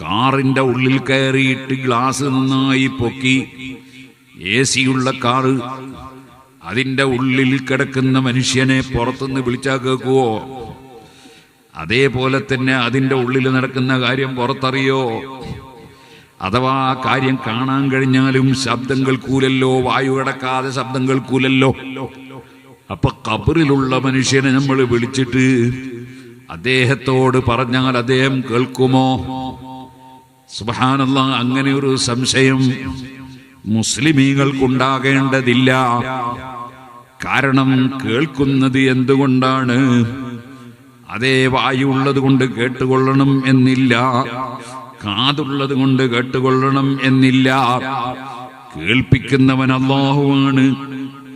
കാറിന്റെ ഉള്ളിൽ കയറിയിട്ട് ഗ്ലാസ് നന്നായി പൊക്കി എ സിയുള്ള കാറ് അതിന്റെ ഉള്ളിൽ കിടക്കുന്ന മനുഷ്യനെ പുറത്തുനിന്ന് വിളിച്ചാൽ കേൾക്കുവോ? അതേപോലെ തന്നെ അതിന്റെ ഉള്ളിൽ നടക്കുന്ന കാര്യം പുറത്തറിയോ? അഥവാ ആ കാര്യം കാണാൻ കഴിഞ്ഞാലും ശബ്ദങ്ങൾ കൂലല്ലോ വായു കിടക്കാതെ ശബ്ദങ്ങൾ കൂലല്ലോ. അപ്പൊ കബറിലുള്ള മനുഷ്യനെ നമ്മൾ വിളിച്ചിട്ട് അദ്ദേഹത്തോട് പറഞ്ഞാൽ അദ്ദേഹം കേൾക്കുമോ? സുബാനല്ല അങ്ങനെ ഒരു സംശയം മുസ്ലിമീകൾക്കുണ്ടാകേണ്ടതില്ല കാരണം കേൾക്കുന്നത് എന്തുകൊണ്ടാണ്? അതേ വായുള്ളത് കൊണ്ട് കേട്ടുകൊള്ളണം എന്നില്ല. കാതുള്ളത് കൊണ്ട് കേട്ടുകൊള്ളണം എന്നില്ല. കേൾപ്പിക്കുന്നവൻ അള്ളാഹുവാണ്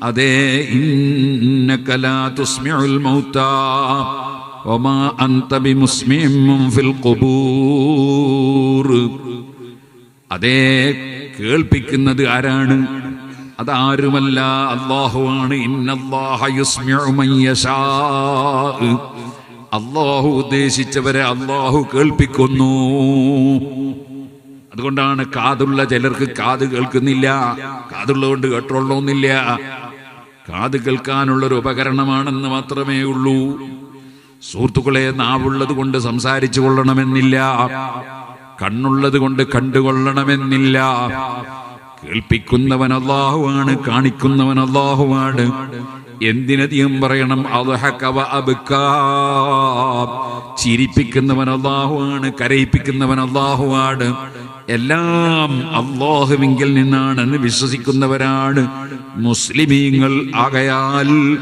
അതേ ഇന്നകലാ തുസ്മിഉൽ മൗതാ വമാ അന്തബി ബിമുസ്മിഇൻ ഫിൽ ഖുബൂർ. അതേ കേൾപ്പിക്കുന്നത് ആരാണ്? അതാരുമല്ല അള്ളാഹുവാണ് അള്ളാഹു ഉദ്ദേശിച്ചവരെ അള്ളാഹു കേൾപ്പിക്കുന്നു. അതുകൊണ്ടാണ് കാതുള്ള ചിലർക്ക് കാത് കേൾക്കുന്നില്ല. കാതുള്ളതുകൊണ്ട് കേട്ടോളണമെന്നില്ല. കാത് കേൾക്കാനുള്ളൊരു ഉപകരണമാണെന്ന് മാത്രമേ ഉള്ളൂ. സുഹൃത്തുക്കളെ നാവുള്ളത് കൊണ്ട് സംസാരിച്ചു കൊള്ളണമെന്നില്ല. കണ്ണുള്ളത് കൊണ്ട് കണ്ടുകൊള്ളണമെന്നില്ല. കേൾപ്പിക്കുന്നവൻ അള്ളാഹുവാണ് കാണിക്കുന്നവൻ അള്ളാഹുവാണ് എന്തിനധികം പറയണം? അലഹക്കവ അബ്കാ. ചിരിപ്പിക്കുന്നവൻ അള്ളാഹുവാണ് കരയിപ്പിക്കുന്നവൻ അള്ളാഹുവാണ് എല്ലാം അള്ളാഹുവിങ്കിൽ നിന്നാണെന്ന് വിശ്വസിക്കുന്നവരാണ് മുസ്ലിമീങ്ങൾ. ആകയാൽ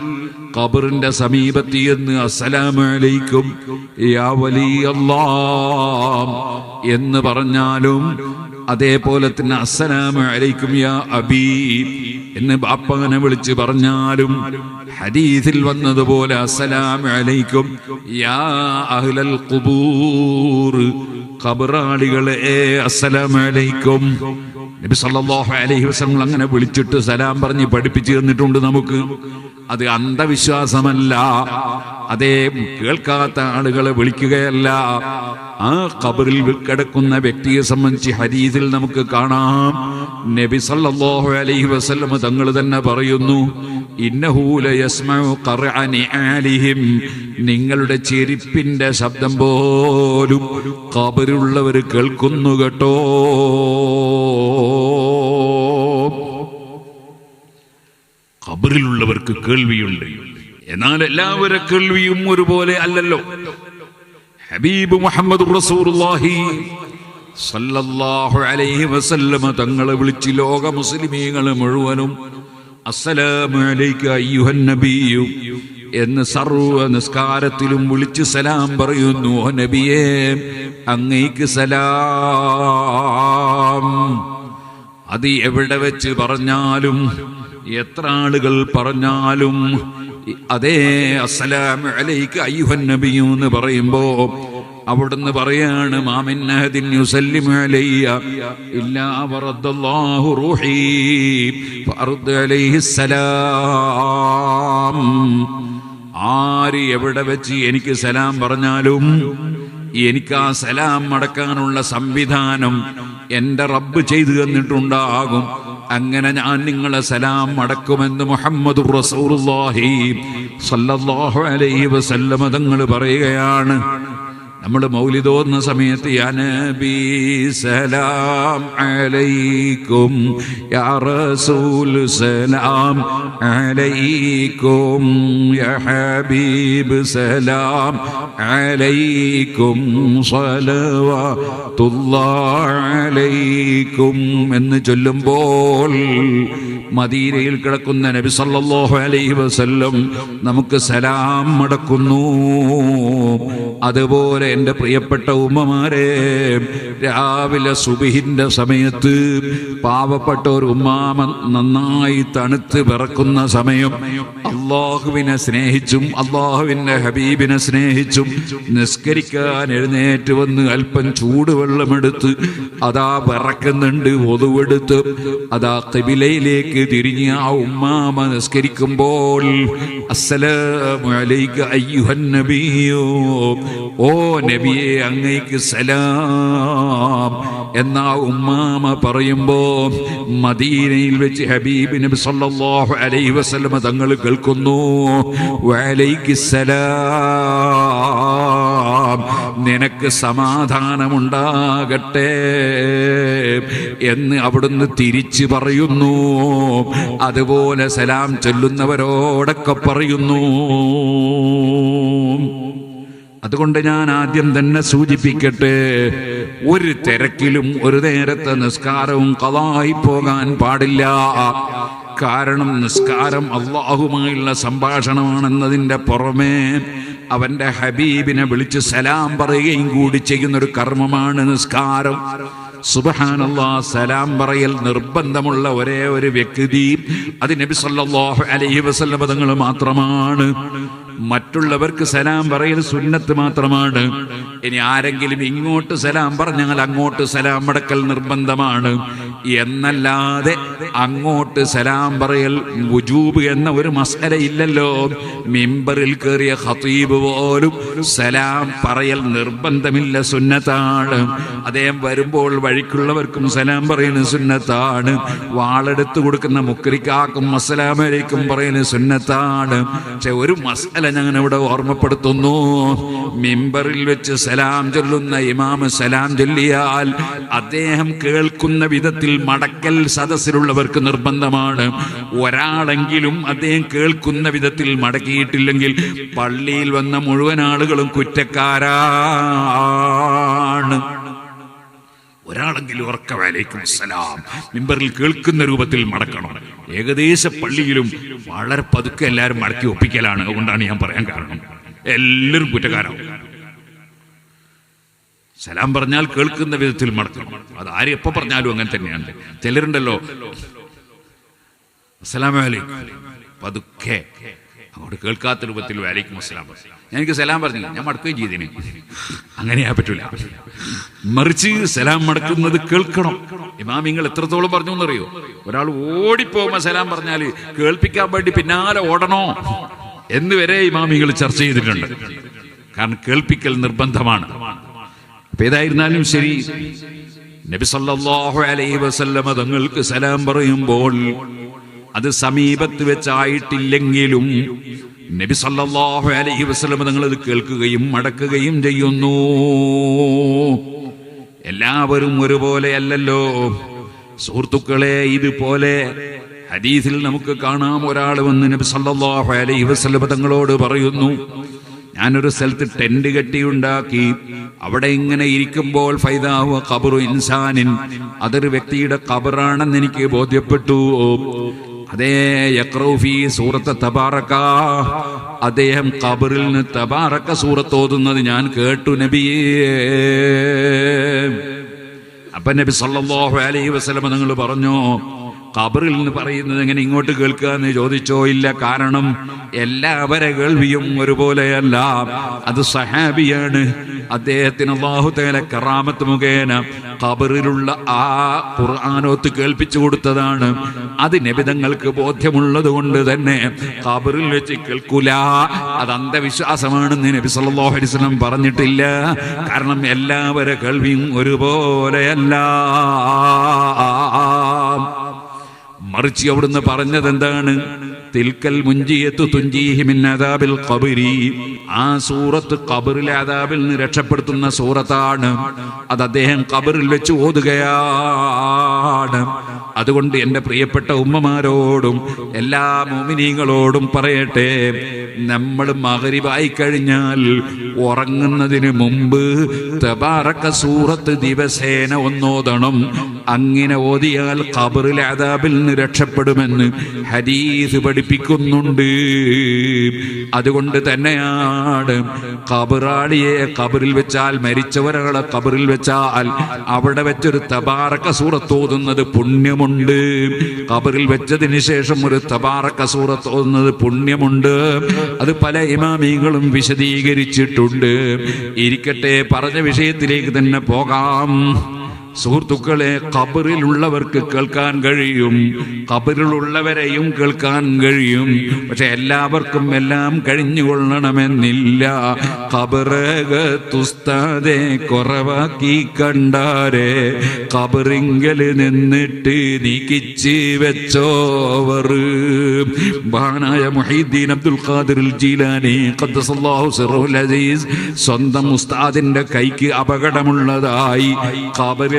ഖബറിന്റെ സമീപത്ത് എന്ന് അസ്സലാമലൈക്കും എന്ന് പറഞ്ഞാലും അതേപോലെ തന്നെ അസ്സലാമു അലൈക്കും യാ അബീ. എന്ന് ബാപ്പങ്ങനെ വിളിച്ച് പറഞ്ഞാലും ഹദീസിൽ വന്നതുപോലെ അസ്സലാമു അലൈക്കും യാ അഹ്ലൽ ഖുബൂർ. ഖബറാളികളെ അസ്സലാമു അലൈക്കും. നബി സല്ലല്ലാഹു അലൈഹി വസല്ലം അങ്ങനെ വിളിച്ചിട്ട് സലാം പറഞ്ഞ് പഠിപ്പിച്ചു തന്നിട്ടുണ്ട് നമുക്ക്. അത് അന്ധവിശ്വാസമല്ല. അതേ കേൾക്കാത്ത ആളുകളെ വിളിക്കുകയല്ല. ആ ഖബറിൽ കിടക്കുന്ന വ്യക്തിയെ സംബന്ധിച്ച് ഹരീതിൽ നമുക്ക് കാണാം. നബി സല്ലല്ലാഹു അലൈഹി വസല്ലം തങ്ങൾ തന്നെ പറയുന്നു നിങ്ങളുടെ ചെരിപ്പിന്റെ ശബ്ദം പോലും കബറിലുള്ളവർ കേൾക്കുന്നു കേട്ടോ. ഖബറിലുള്ളവർക്ക് കേൾവിയുണ്ട്. എന്നാൽ എല്ലാവരുടെ കേൾവിയും ഒരുപോലെ അല്ലല്ലോ. ഹബീബ് മുഹമ്മദ് റസൂലുള്ളാഹി സല്ലല്ലാഹു അലൈഹി വസല്ലമ തങ്ങളെ വിളിച്ച് ലോക മുസ്ലിമീങ്ങളെ മുഴുവനും അസ്സലാമു അലൈക അയ്യുഹൻ നബിയു എന്ന് സർവ നിസ്കാരത്തിലും വിളിച്ച് സലാം പറയുന്നു "ഓ നബിയേ അങ്ങേക്ക് സലാം. അത് എവിടെ വെച്ച് പറഞ്ഞാലും എത്ര ആളുകൾ പറഞ്ഞാലും അതേ അസ്സലാമു അലൈക്ക് അയ്യുഹൻ നബിയു എന്ന് പറയുമ്പോ അവിടുന്ന് പറയാണ് അലൈഹി സലാം. ആര് എവിടെ വെച്ച് എനിക്ക് സലാം പറഞ്ഞാലും എനിക്ക് ആ സലാം അടക്കാനുള്ള സംവിധാനം എന്റെ റബ്ബ് ചെയ്തു തന്നിട്ടുണ്ടാകും. അങ്ങനെ ഞാൻ നിങ്ങളെ സലാം അടക്കുമെന്ന് മുഹമ്മദ് അലൈഹി വസല്ലമ തങ്ങൾ പറയുകയാണ്. നമ്മൾ മൗലിദോന്ന സമയത്ത് സലാം അലൈക്കും യാ സലാം അലൈക്കും യാ ഹബീബ് സലാം അലൈക്കും അലൈക്കും എന്ന് ചൊല്ലുമ്പോൾ മദീനയിൽ കിടക്കുന്ന നബി സല്ലല്ലാഹു അലൈഹി വസല്ലം നമുക്ക് സലാം മടക്കുന്നു അതുപോലെ എന്റെ പ്രിയപ്പെട്ട ഉമ്മമാരെ രാവിലെ സുബിഹിന്റെ സമയത്ത് പാവപ്പെട്ട ഒരു ഉമ്മാമ നന്നായി തണുത്ത് വിറക്കുന്ന സമയം അള്ളാഹുവിനെ സ്നേഹിച്ചും അള്ളാഹുവിന്റെ ഹബീബിനെ സ്നേഹിച്ചും നിസ്കരിക്കാൻ എഴുന്നേറ്റ് വന്ന് അല്പം ചൂടുവെള്ളമെടുത്ത് അതാ വിറക്കുന്നുണ്ട് ഒതുവെടുത്ത് അതാ കബിലയിലേക്ക് തിരിഞ്ഞ് ആ ഉമ്മാമ നിസ്കരിക്കുമ്പോൾ ഓ നബിയെ അങ്ങേക്ക് സലാം. എന്നാ ഉമ്മാമ പറയുമ്പോ മദീനയിൽ വെച്ച് ഹബീബ് നബി സല്ലല്ലാഹു അലൈഹി വസല്ലമ തങ്ങൾ കേൾക്കുന്നു വലൈക്കിസ്സലാം. നിനക്ക് സമാധാനമുണ്ടാകട്ടെ എന്ന് അവിടുന്ന് തിരിച്ചു പറയുന്നു. അതുപോലെ സലാം ചൊല്ലുന്നവരോടൊക്കെ പറയുന്നു. അതുകൊണ്ട് ഞാൻ ആദ്യം തന്നെ സൂചിപ്പിക്കട്ടെ ഒരു തിരക്കിലും ഒരു നേരത്തെ നിസ്കാരവും കഥായി പോകാൻ പാടില്ല. കാരണം നിസ്കാരം അള്ളാഹുമായുള്ള സംഭാഷണമാണെന്നതിന്റെ പുറമേ അവന്റെ ഹബീബിനെ വിളിച്ച് സലാം പറയുകയും കൂടി ചെയ്യുന്ന ഒരു കർമ്മമാണ് നിസ്കാരം. സുബഹാനല്ലാ സലാം പറയൽ നിർബന്ധമുള്ള ഒരേ ഒരു വ്യക്തി. അത് നബി സല്ലല്ലാഹു അലൈഹി വസല്ലം പദങ്ങൾ മാത്രമാണ്. മറ്റുള്ളവർക്ക് സലാം പറയൽ സുന്നത്ത് മാത്രമാണ്. ഇനി ആരെങ്കിലും ഇങ്ങോട്ട് സലാം പറഞ്ഞാൽ അങ്ങോട്ട് സലാം അടക്കൽ നിർബന്ധമാണ്. എന്നല്ലാതെ അങ്ങോട്ട് സലാം പറയൽ വുജൂബ് എന്ന ഒരു മസല ഇല്ലല്ലോ മിമ്പറിൽ കയറിയ ഖതീബ് പോലും സലാം പറയൽ നിർബന്ധമില്ല സുന്നത്താണ്. അദ്ദേഹം വരുമ്പോൾ വഴിക്കുള്ളവർക്കും സലാം പറയുന്ന സുന്നത്താണ്. വാളെടുത്ത് കൊടുക്കുന്ന മുക്രിക്കാക്കും അസ്സലാമലൈക്കും പറയുന്ന സുന്നത്താണ്. പക്ഷെ ഒരു മസല ഞാൻ ഇവിടെ ഓർമ്മപ്പെടുത്തുന്നു. മിമ്പറിൽ വെച്ച് സലാം ചൊല്ലുന്ന ഇമാമ് സലാം ചൊല്ലിയാൽ അദ്ദേഹം കേൾക്കുന്ന വിധത്തിൽ മടക്കൽ സദസ്സിലുള്ളവർക്ക് നിർബന്ധമാണ്. ഒരാളെങ്കിലും അദ്ദേഹം കേൾക്കുന്ന വിധത്തിൽ മടക്കിയിട്ടില്ലെങ്കിൽ പള്ളിയിൽ വന്ന മുഴുവൻ ആളുകളും കുറ്റക്കാരാണ്. ഒരാളെങ്കിലും ഉറക്ക വലൈക്കും സലാം മിമ്പറിൽ കേൾക്കുന്ന രൂപത്തിൽ മടക്കണം. ഏകദേശ പള്ളിയിലും വളരെ പതുക്കെ എല്ലാവരും മടക്കി ഒപ്പിക്കലാണ്. അതുകൊണ്ടാണ് ഞാൻ പറയാൻ കാരണം. എല്ലാവരും കുറ്റക്കാരാവും സലാം പറഞ്ഞാൽ കേൾക്കുന്ന വിധത്തിൽ മടക്കണം അത് ആര് എപ്പോ പറഞ്ഞാലും അങ്ങനെ തന്നെയാണ്. ചിലരുണ്ടല്ലോ പതുക്കെ അങ്ങോട്ട് കേൾക്കാത്ത രൂപത്തിൽ വാലിക്കും അസ്സലാം. ഞാൻ എനിക്ക് സലാം പറഞ്ഞില്ല ഞാൻ മടക്കുകയും ചെയ്തിന്. അങ്ങനെയാ പറ്റൂല. മറിച്ച് സലാം മടക്കുന്നത് കേൾക്കണം. ഇമാമിങ്ങൾ എത്രത്തോളം പറഞ്ഞു എന്നറിയോ? ഒരാൾ ഓടിപ്പോകുമ്പോ സലാം പറഞ്ഞാൽ കേൾപ്പിക്കാൻ വേണ്ടി പിന്നാലെ ഓടണോ? എന്ന് വരെ ഇമാമികൾ ചർച്ച ചെയ്തിട്ടുണ്ട്. കാരണം കേൾപ്പിക്കൽ നിർബന്ധമാണ്. അപ്പൊ ഏതായിരുന്നാലും ശരി. നബി സല്ലല്ലാഹു അലൈഹി വസല്ലമ തങ്ങൾക്ക് സലാം പറയുമ്പോൾ അത് സമീപത്ത് വെച്ചായിട്ടില്ലെങ്കിലും നബി സല്ലല്ലാഹു അലൈഹി വസല്ലമ തങ്ങൾ അത് കേൾക്കുകയും മടക്കുകയും ചെയ്യുന്നു. എല്ലാവരും ഒരുപോലെ അല്ലല്ലോ. സുഹൃത്തുക്കളെ ഇതുപോലെ ഹദീസിൽ നമുക്ക് കാണാം. ഒരാൾ വന്ന് നബി സല്ലല്ലാഹു അലൈഹി വസല്ലമ തങ്ങളോട് പറയുന്നു ഞാനൊരു സ്ഥലത്ത് ടെന്റ് കെട്ടിയുണ്ടാക്കി. അവിടെ ഇങ്ങനെ ഇരിക്കുമ്പോൾ ഫൈദാഹു കബറു ഇൻസാനിൻ. അതൊരു വ്യക്തിയുടെ കബറാണെന്ന് എനിക്ക് ബോധ്യപ്പെട്ടു. അതേ സൂറത്ത് തബാറക്ക അദ്ദേഹം കബറിൽ നിന്ന് തബാറക്ക സൂറത്ത് ഓതുന്നത് ഞാൻ കേട്ടു നബിയേ. അപ്പൊ നബി സല്ലല്ലാഹു അലൈഹി വസ്ലമ നിങ്ങൾ പറഞ്ഞോ ഖബറിൽ നിന്ന് പറയുന്നത് എങ്ങനെ ഇങ്ങോട്ട് കേൾക്കുക എന്ന് ചോദിച്ചോ ഇല്ല. കാരണം എല്ലാവരെ കേൾവിയും ഒരുപോലെയല്ല. അത് സഹാബിയാണ്. അദ്ദേഹത്തിന് അള്ളാഹു കറാമത്ത് മുഖേന ഖബറിലുള്ള ആ ഖുർആാനോത്ത് കേൾപ്പിച്ചു കൊടുത്തതാണ്. അത് നബിതങ്ങൾക്ക് ബോധ്യമുള്ളത് കൊണ്ട് തന്നെ ഖബറിൽ വെച്ച് കേൾക്കൂല. അത് അന്ധവിശ്വാസമാണെന്ന് നബി സല്ലല്ലാഹു അലൈഹി വസല്ലം പറഞ്ഞിട്ടില്ല. കാരണം എല്ലാവരെ കേൾവിയും ഒരുപോലെയല്ല. മറിച്ച് അവിടുന്ന് പറഞ്ഞത് എന്താണ്? തിൽക്കൽ മുഞ്ചിയത്തു തുഞ്ചീഹിമിൻ അദാബിൽ ഖബരി. ആ സൂറത്ത് കബറിലെ അതാബിൽ നിന്ന് രക്ഷപ്പെടുത്തുന്ന സൂറത്താണ്. അത് അദ്ദേഹം കബറിൽ വെച്ച് ഓതുകയാണ്. അതുകൊണ്ട് എന്റെ പ്രിയപ്പെട്ട ഉമ്മമാരോടും എല്ലാ മോമിനീകളോടും പറയട്ടെ. നമ്മൾ മകരിവായി കഴിഞ്ഞാൽ ഉറങ്ങുന്നതിന് മുമ്പ് തബാറക്ക സൂറത്ത് ദിവസേന ഒന്നോതണം. അങ്ങനെ ഓതിയാൽ ഖബറിലെ അദാബിൽ നിന്ന് രക്ഷപ്പെടുമെന്ന് ഹദീസ് പഠിപ്പിക്കുന്നുണ്ട്. അതുകൊണ്ട് തന്നെയാണ് ഖബറാളിയെ ഖബറിൽ വെച്ചാൽ മരിച്ചവരകളെ ഖബറിൽ വെച്ചാൽ അവിടെ വെച്ചൊരു തബാറക്ക സൂറത്ത് ഓതുന്നത് പുണ്യമുണ്ട്. ഖബറിൽ വെച്ചതിന് ശേഷം ഒരു തബാറക്ക സൂറത്ത് ഓതുന്നത് പുണ്യമുണ്ട്. അത് പല ഇമാമികളും വിശദീകരിച്ചിട്ടുണ്ട്. ഇരിക്കട്ടെ പറഞ്ഞ വിഷയത്തിലേക്ക് തന്നെ പോകാം. സുഹൃത്തുക്കളെ കബറിലുള്ളവർക്ക് കേൾക്കാൻ കഴിയും. കബറിലുള്ളവരെയും കേൾക്കാൻ കഴിയും. പക്ഷെ എല്ലാവർക്കും എല്ലാം കഴിഞ്ഞുകൊള്ളണമെന്നില്ല. ഖബറകത്തുസ്താതെ കുറവാക്കി കണ്ടാരെ. കബറിങ്കൽ നിന്നിട്ട് നീക്കിച്ച് വെച്ചോവർ. ബാനായ മൊഹീദ്ദീൻ അബ്ദുൽ ഖാദിർ ജീലാനി സ്വന്തം ഉസ്താദിന്റെ കൈക്ക് അപകടമുള്ളതായി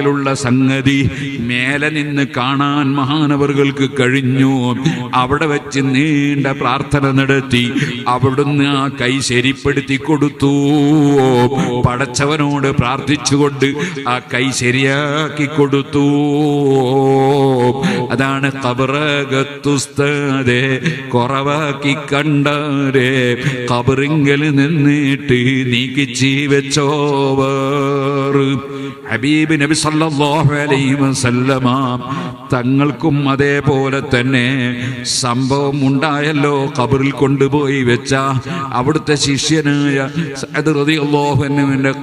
ഖബറിലുള്ള സംഗതി മേലെ നിന്ന് കാണാൻ മഹാനവറുകൾക്ക് കഴിഞ്ഞു. അവിടെ വെച്ച് നീണ്ട പ്രാർത്ഥന നടത്തി അവിടുന്ന് ആ കൈ ശരിപ്പെടുത്തി കൊടുത്തു. പടച്ചവനോട് പ്രാർത്ഥിച്ചുകൊണ്ട് ആ കൈ ശരിയാക്കി കൊടുത്തു. അതാണ് കുറവാക്കി കണ്ടരെ കബറിങ്കൽ നിന്നിട്ട് നീക്കി വെച്ചോവർ ഹബീബ് നബി അലൈഹി വസല്ലമ തങ്ങൾക്കും അതേപോലെ തന്നെ സംഭവം ഉണ്ടായല്ലോ കബറിൽ കൊണ്ടുപോയി വെച്ച അവിടുത്തെ ശിഷ്യനായ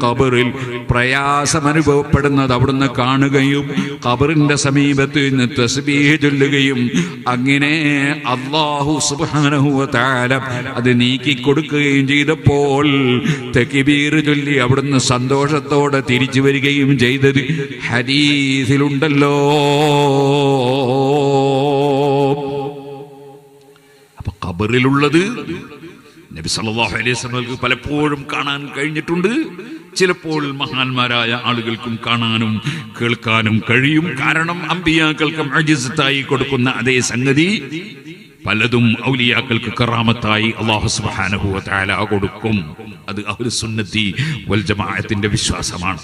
കബറിൽ പ്രയാസം അനുഭവപ്പെടുന്നത് അവിടുന്ന് കാണുകയും കബറിന്റെ സമീപത്ത് നിന്ന് തസ്ബീഹ് ചൊല്ലുകയും അങ്ങനെ അള്ളാഹു സുബ്ഹാനഹു വ തആല അത് നീക്കി കൊടുക്കുകയും ചെയ്തപ്പോൾ തക്ബീർ ചൊല്ലി അവിടുന്ന് സന്തോഷത്തോടെ തിരിച്ചു വരികയും ചെയ്തത് ഹദീസിലുണ്ടല്ലോ. അപ്പൊ കബറിലുള്ളത് നബി അലൈഹി പലപ്പോഴും കാണാൻ കഴിഞ്ഞിട്ടുണ്ട്. ചിലപ്പോൾ മഹാന്മാരായ ആളുകൾക്കും കാണാനും കേൾക്കാനും കഴിയും. കാരണം അമ്പിയാക്കൾക്ക് അജിസത്തായി കൊടുക്കുന്ന അതേ സംഗതി പലതും ഔലിയാക്കൾക്ക് കറാമത്തായി അള്ളാഹു സുബ്ഹാനഹു വ തആല കൊടുക്കും. അത് അഹുൽ സുന്നത്തി വൽ ജമാഅത്തിന്റെ വിശ്വാസമാണ്.